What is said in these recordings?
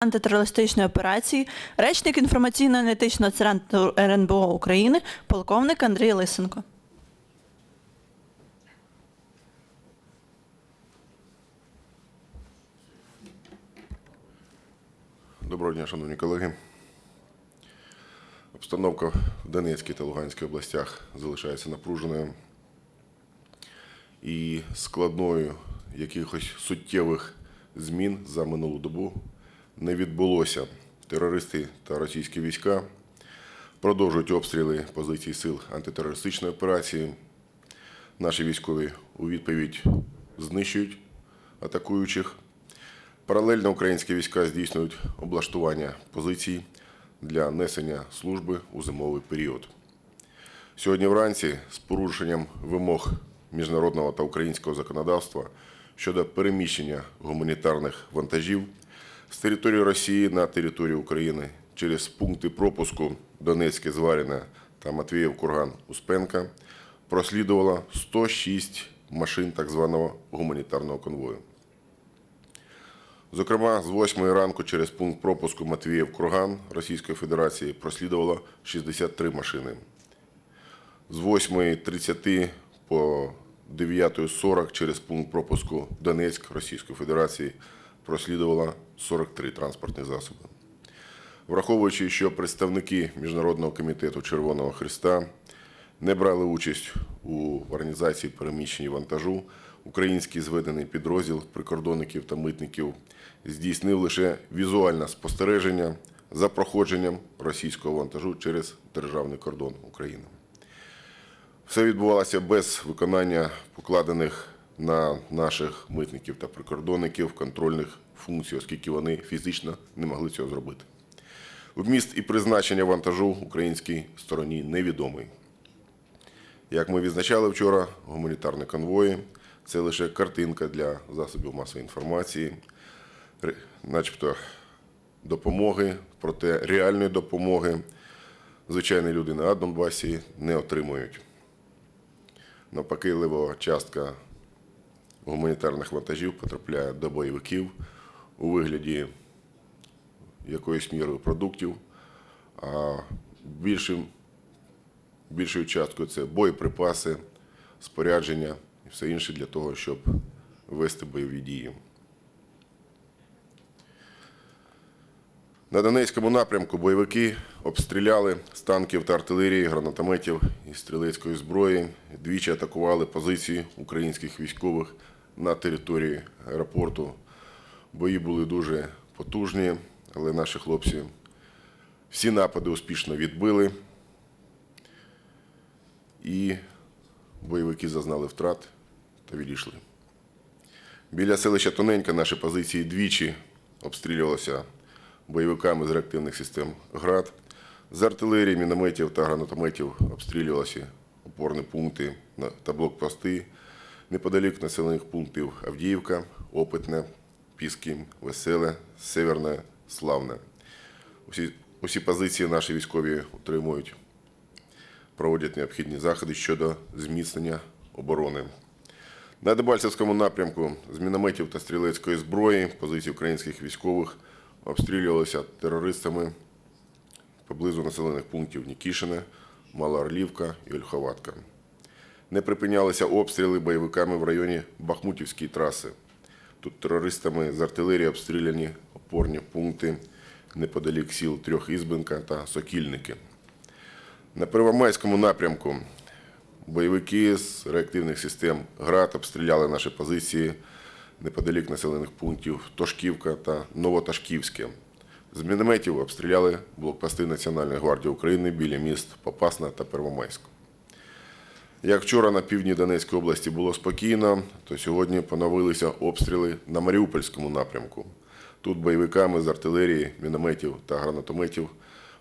антитерористичної операції, речник інформаційно-аналітичного центру РНБО України, полковник Андрій Лисенко. Доброго дня, шановні колеги. Обстановка в Донецькій та Луганській областях залишається напруженою і складною якихось суттєвих змін за минулу добу не відбулося. Терористи та російські війська продовжують обстріли позицій сил антитерористичної операції. Наші військові у відповідь знищують атакуючих. Паралельно українські війська здійснюють облаштування позицій для несення служби у зимовий період. Сьогодні вранці з порушенням вимог міжнародного та українського законодавства щодо переміщення гуманітарних вантажів з території Росії на територію України через пункти пропуску Донецьке Зваріне та Матвіїв Курган Успенка прослідувало 106 машин так званого гуманітарного конвою. Зокрема, з 8 ранку через пункт пропуску Матвіїв Курган Російської Федерації прослідувало 63 машини. З 8.30 по 9.40 через пункт пропуску Донецьк Російської Федерації прослідувало 43 транспортні засоби. Враховуючи, що представники Міжнародного комітету Червоного Христа не брали участь у організації переміщення вантажу, український зведений підрозділ прикордонників та митників здійснив лише візуальне спостереження за проходженням російського вантажу через державний кордон України. Все відбувалося без виконання покладених на наших митників та прикордонників контрольних функцій, оскільки вони фізично не могли цього зробити. Вміст і призначення вантажу українській стороні невідомий. Як ми відзначали вчора, гуманітарні конвої це лише картинка для засобів масової інформації, начебто допомоги, проте реальної допомоги звичайні люди на Донбасі не отримують. Навпаки, частка гуманітарних вантажів потрапляє до бойовиків у вигляді якоюсь мірою продуктів, а більшим більшою часткою це боєприпаси, спорядження і все інше для того, щоб вести бойові дії. На Донецькому напрямку бойовики обстріляли з танків та артилерії, гранатометів і стрілецької зброї. Двічі атакували позиції українських військових на території аеропорту. Бої були дуже потужні, але наші хлопці всі напади успішно відбили. І бойовики зазнали втрат та відійшли. Біля селища Тоненька наші позиції двічі обстрілювалися бойовиками з реактивних систем ГРАД. З артилерії, мінометів та гранатометів обстрілювалися опорні пункти та блокпости неподалік населених пунктів Авдіївка, Опитне, Піски, Веселе, Северне, Славне. Усі, усі позиції наші військові утримують проводять необхідні заходи щодо зміцнення оборони. На Дебальцевському напрямку з мінометів та стрілецької зброї позиції українських військових обстрілювалися терористами поблизу населених пунктів Нікішине, Мала Орлівка і Ольховатка. Не припинялися обстріли бойовиками в районі Бахмутівської траси. Тут терористами з артилерії обстріляні опорні пункти неподалік сіл Трьохізбенка та Сокільники. На Первомайському напрямку бойовики з реактивних систем ГРАД обстріляли наші позиції неподалік населених пунктів Тошківка та Новоташківське. З мінометів обстріляли блокпости Національної гвардії України біля міст Попасна та Первомайськ. Як вчора на півдні Донецької області було спокійно, то сьогодні поновилися обстріли на Маріупольському напрямку. Тут бойовиками з артилерії, мінометів та гранатометів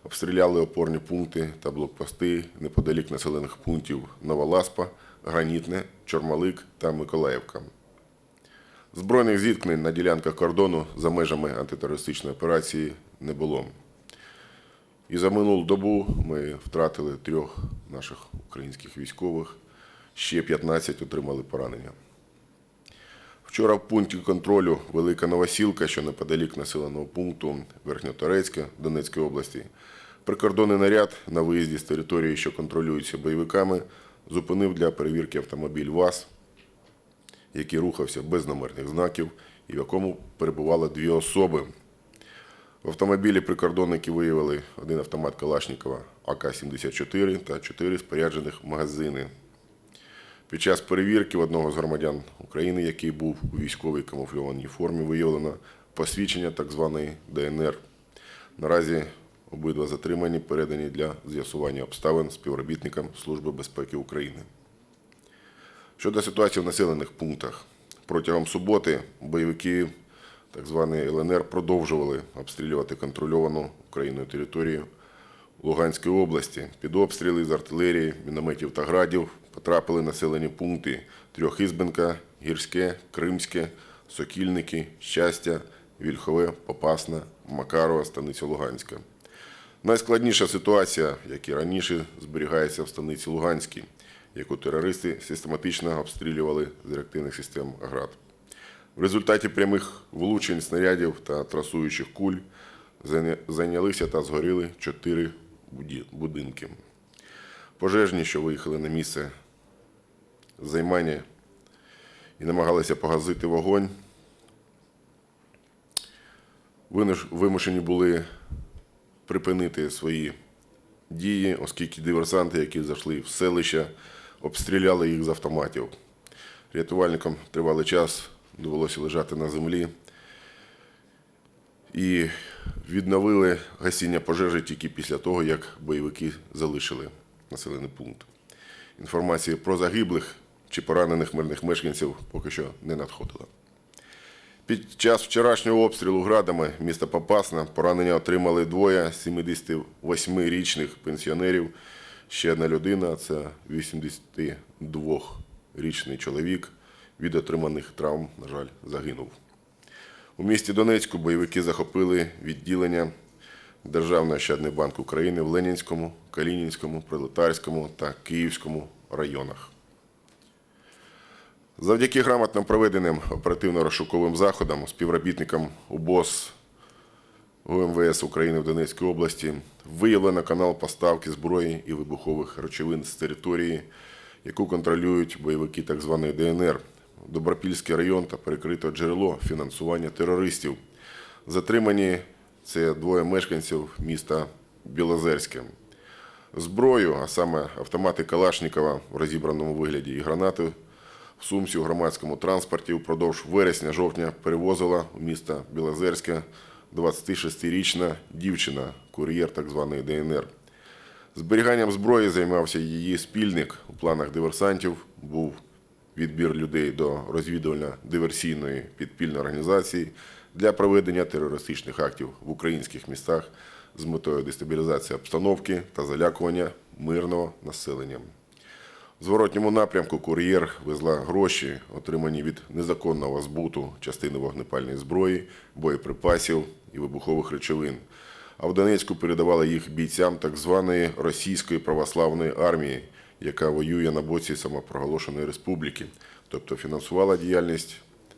обстріляли опорні пункти та блокпости неподалік населених пунктів Новоласпа, Гранітне, Чормалик та Миколаївка. Збройних зіткнень на ділянках кордону за межами антитерористичної операції не було. І за минулу добу ми втратили трьох наших українських військових, ще 15 отримали поранення. Вчора в пункті контролю Велика Новосілка, що неподалік населеного пункту Верхньоторецьке Донецької області, прикордонний наряд на виїзді з території, що контролюється бойовиками, зупинив для перевірки автомобіль ВАЗ, який рухався без номерних знаків і в якому перебувало дві особи. В автомобілі прикордонники виявили один автомат Калашникова АК-74 та чотири споряджених магазини. Під час перевірки в одного з громадян України, який був у військовій камуфльованій формі, виявлено посвідчення так званої ДНР. Наразі обидва затримані передані для з'ясування обставин співробітникам Служби безпеки України. Щодо ситуації в населених пунктах, протягом суботи бойовики так званої ЛНР продовжували обстрілювати контрольовану Україною територію Луганської області. Під обстріли з артилерії, мінометів та градів потрапили населені пункти Трьохізбенка, Гірське, Кримське, Сокільники, Щастя, Вільхове, Попасна, Макарова, Станиця Луганська. Найскладніша ситуація, як і раніше, зберігається в станиці Луганській, яку терористи систематично обстрілювали з реактивних систем ГРАД. В результаті прямих влучень снарядів та трасуючих куль зайнялися та згоріли чотири будинки. Пожежні, що виїхали на місце займання і намагалися погасити вогонь, вимушені були припинити свої дії, оскільки диверсанти, які зайшли в селище, обстріляли їх з автоматів. Рятувальникам тривалий час довелося лежати на землі і відновили гасіння пожежі тільки після того, як бойовики залишили населений пункт. Інформації про загиблих чи поранених мирних мешканців поки що не надходила. Під час вчорашнього обстрілу градами міста Попасна поранення отримали двоє 78-річних пенсіонерів. Ще одна людина це 82-річний чоловік. Від отриманих травм, на жаль, загинув. У місті Донецьку бойовики захопили відділення Державний ощадний банк України в Ленінському, Калінінському, Пролетарському та Київському районах. Завдяки грамотно проведеним оперативно-розшуковим заходам співробітникам УБОС УМВС України в Донецькій області виявлено канал поставки зброї і вибухових речовин з території, яку контролюють бойовики так званої ДНР, Добропільський район та перекрито джерело фінансування терористів. Затримані це двоє мешканців міста Білозерське. Зброю, а саме автомати Калашникова в розібраному вигляді і гранати в сумці у громадському транспорті впродовж вересня-жовтня перевозила у місто Білозерське 26-річна дівчина, кур'єр так званої ДНР. Зберіганням зброї займався її спільник. У планах диверсантів був відбір людей до розвідувально-диверсійної підпільної організації для проведення терористичних актів в українських містах з метою дестабілізації обстановки та залякування мирного населення. Зворотньому напрямку кур'єр везла гроші, отримані від незаконного збуту частини вогнепальної зброї, боєприпасів і вибухових речовин. А в Донецьку передавала їх бійцям так званої російської православної армії, яка воює на боці самопроголошеної республіки, тобто фінансувала діяльність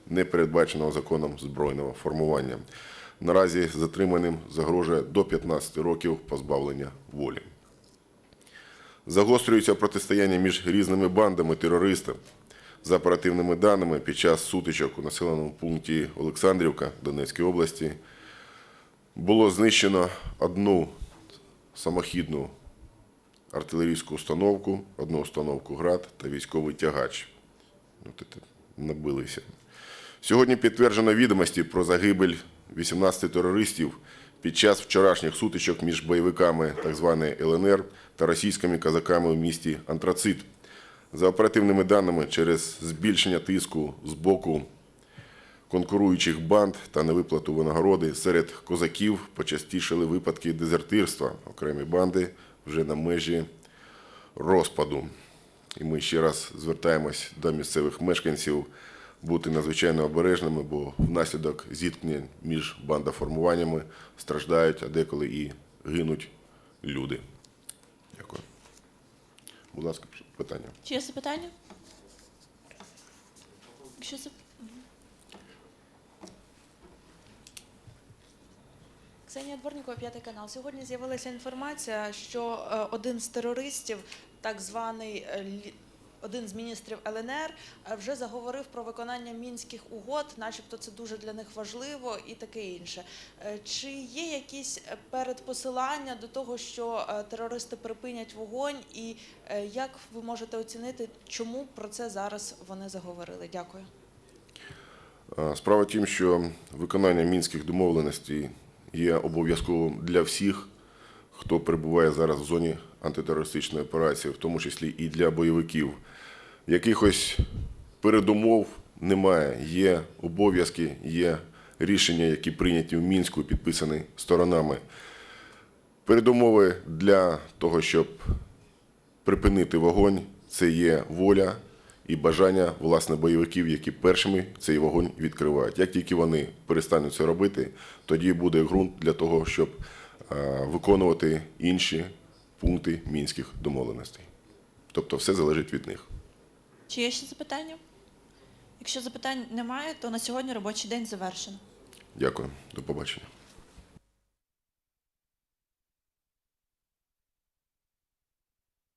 непередбаченого законом збройного формування. Наразі затриманим загрожує до 15 років позбавлення волі. Загострюється протистояння між різними бандами терористів. За оперативними даними, під час сутичок у населеному пункті Олександрівка Донецької області було знищено одну самохідну артилерійську установку, одну установку ГРАД та військовий тягач. Набилися. Сьогодні підтверджено відомості про загибель 18 терористів під час вчорашніх сутичок між бойовиками так званої ЛНР та російськими казаками в місті Антрацит. За оперативними даними, через збільшення тиску з боку конкуруючих банд та невиплату винагороди серед козаків почастішали випадки дезертирства. Окремі банди вже на межі розпаду. І ми ще раз звертаємось до місцевих мешканців бути надзвичайно обережними, бо внаслідок зіткнень між бандаформуваннями страждають, а деколи і гинуть люди. Дякую. Будь ласка, питання. Чи є запитання? Якщо це. Ксенія Дворнікова, п'ятий канал. Сьогодні з'явилася інформація, що е, один з терористів, так званий е, один з міністрів ЛНР, е, вже заговорив про виконання мінських угод, начебто це дуже для них важливо і таке інше. Е, Чи є якісь е, передпосилання до того, що терористи припинять вогонь, і як ви можете оцінити, чому про це зараз вони заговорили? Дякую. Справа тім, що виконання мінських домовленостей є обов'язковим для всіх, хто перебуває зараз в зоні антитерористичної операції, в тому числі і для бойовиків. Якихось передумов немає. Є обов'язки, є рішення, які прийняті в мінську, підписані сторонами. Передумови для того, щоб припинити вогонь, це є воля і бажання власне бойовиків, які першими цей вогонь відкривають. Як тільки вони перестануть це робити, тоді буде ґрунт для того, щоб виконувати інші пункти мінських домовленостей. Тобто все залежить від них. Чи є ще запитання? Якщо запитань немає, то на сьогодні робочий день завершено. Дякую, до побачення.